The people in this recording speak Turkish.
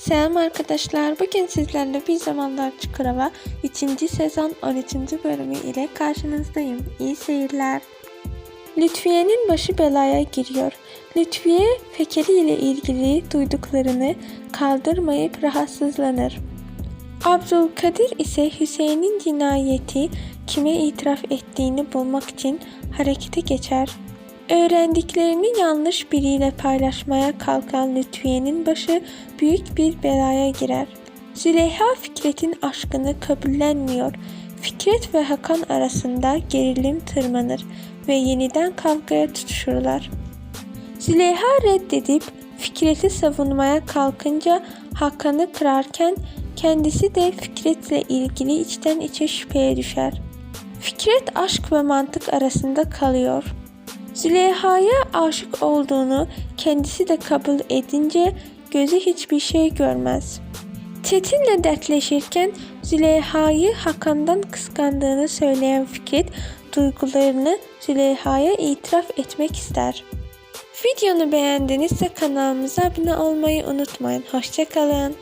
Selam arkadaşlar. Bugün sizlerle Bir Zamanlar Çukurova 3. sezon 13. bölümü ile karşınızdayım. İyi seyirler. Lütfiye'nin başı belaya giriyor. Lütfiye Fekeli ile ilgili duyduklarını kaldırmayıp rahatsızlanır. Abdülkadir ise Hüseyin'in cinayeti kime itiraf ettiğini bulmak için harekete geçer. Öğrendiklerini yanlış biriyle paylaşmaya kalkan Lütfiye'nin başı büyük bir belaya girer. Züleyha Fikret'in aşkını kabullenmiyor. Fikret ve Hakan arasında gerilim tırmanır ve yeniden kavgaya tutuşurlar. Züleyha reddedip Fikret'i savunmaya kalkınca Hakan'ı kırarken kendisi de Fikret'le ilgili içten içe şüpheye düşer. Fikret aşk ve mantık arasında kalıyor. Züleyha'ya aşık olduğunu kendisi de kabul edince gözü hiçbir şey görmez. Çetin'le dertleşirken Züleyha'yı Hakan'dan kıskandığını söyleyen Fikret duygularını Züleyha'ya itiraf etmek ister. Videonu beğendinizse kanalımıza abone olmayı unutmayın. Hoşçakalın.